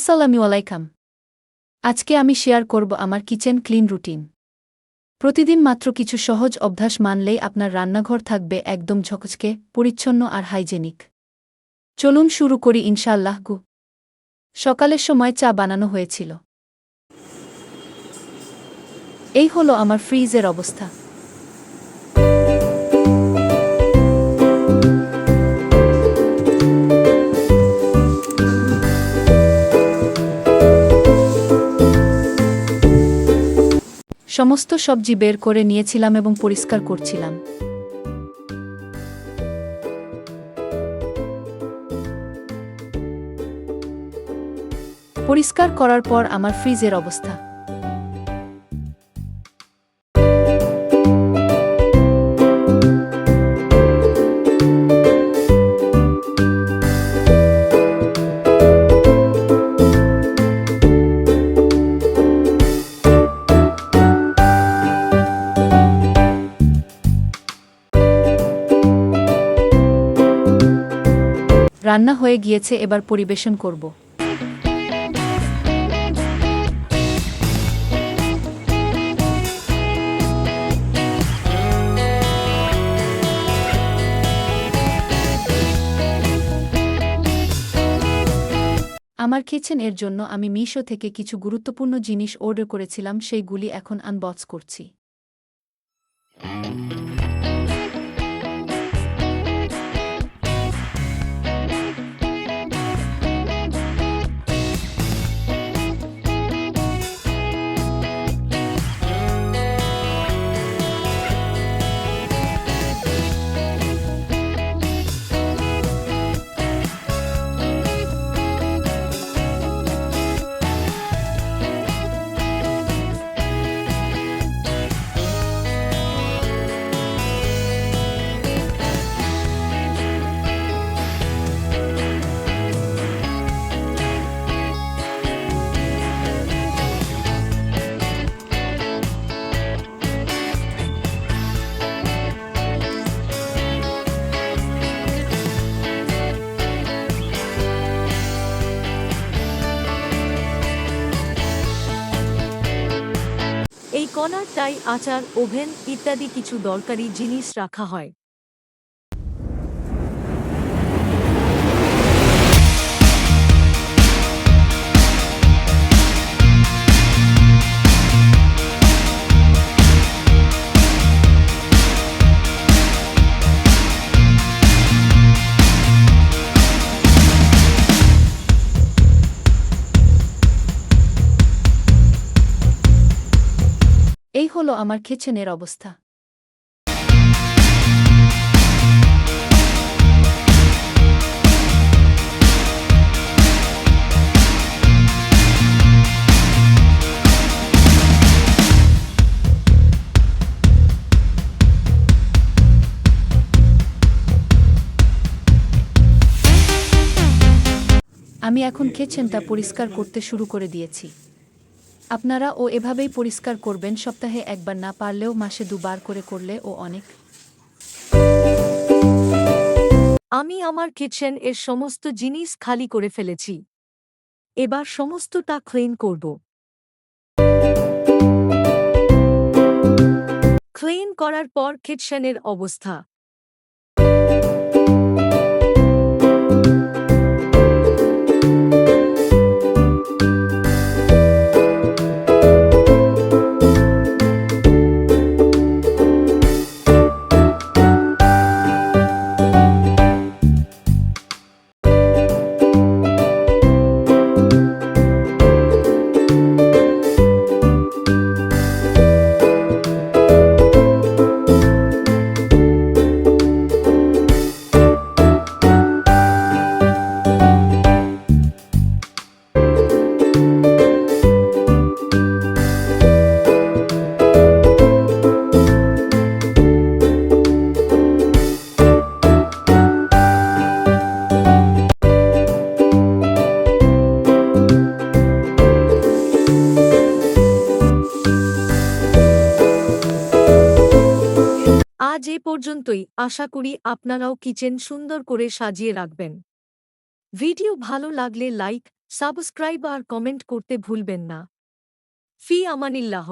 আসসালামু আলাইকাম। আজকে আমি শেয়ার করব আমার কিচেন ক্লিন রুটিন। প্রতিদিন মাত্র কিছু সহজ অভ্যাস মানলেই আপনার রান্নাঘর থাকবে একদম ঝকঝকে, পরিচ্ছন্ন আর হাইজেনিক। চলুন শুরু করি ইনশাআল্লাহ গু। সকালের সময় চা বানানো হয়েছিল। এই হলো আমার ফ্রিজের অবস্থা। সমস্ত সবজি বের করে নিয়েছিলাম এবং পরিষ্কার করছিলাম। পরিষ্কার করার পর আমার ফ্রিজের অবস্থা। রান্না হয়ে গিয়েছে, এবার পরিবেশন করব। আমার কিচেন এর জন্য আমি মিশো থেকে কিছু গুরুত্বপূর্ণ জিনিস অর্ডার করেছিলাম, সেইগুলি এখন আনবক্স করছি। এই টাই আচার ওভেন ইত্যাদি কিছু দরকারি জিনিস রাখা হয়। হলো আমার কিচেনের অবস্থা। আমি এখন কিচেনটা পরিষ্কার করতে শুরু করে দিয়েছি। আপনারা ও এভাবেই পরিষ্কার করবেন, সপ্তাহে একবার না পারলেও মাসে দুবার করে করলে ও অনেক। আমি আমার কিচেন এর সমস্ত জিনিস খালি করে ফেলেছি। এবার সমস্তটা ক্লিন করব। ক্লিন করার পর কিচেনের অবস্থা। পর্যন্তই আশা করি আপনারাও কিচেন সুন্দর করে সাজিয়ে রাখবেন। ভিডিও ভালো লাগলে লাইক, সাবস্ক্রাইব আর কমেন্ট করতে ভুলবেন না। ফি আমানিল্লাহ।